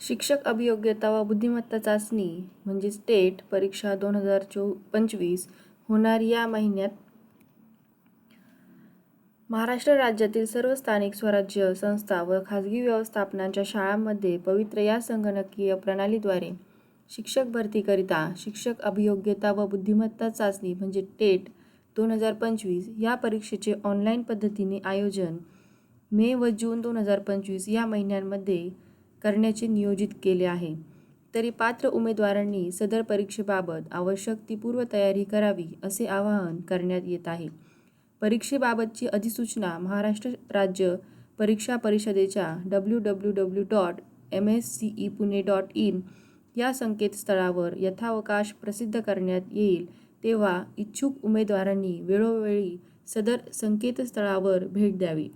शिक्षक अभियोग्यता व बुद्धिमत्ता चाचणी म्हणजे स्टेट परीक्षा दोन हजार चो पंचवीस होणार या महिन्यात. महाराष्ट्र राज्यातील सर्व स्थानिक स्वराज्य संस्था व खाजगी व्यवस्थापनांच्या शाळांमध्ये पवित्र या संगणकीय प्रणालीद्वारे शिक्षक भरतीकरिता शिक्षक अभियोग्यता व बुद्धिमत्ता चाचणी म्हणजे टेट दोन हजार पंचवीस या परीक्षेचे ऑनलाईन पद्धतीने आयोजन मे व जून दोन हजार पंचवीस या महिन्यांमध्ये करण्याचे नियोजित केले आहे. तरी पात्र उमेदवारांनी सदर परीक्षेबाबत आवश्यक ती पूर्वतयारी करावी असे आवाहन करण्यात येत आहे. परीक्षेबाबतची अधिसूचना महाराष्ट्र राज्य परीक्षा परिषदेच्या W W W dot M S C E Pune dot in या संकेतस्थळावर यथावकाश प्रसिद्ध करण्यात येईल तेव्हा इच्छुक उमेदवारांनी वेळोवेळी सदर संकेतस्थळावर भेट द्यावी.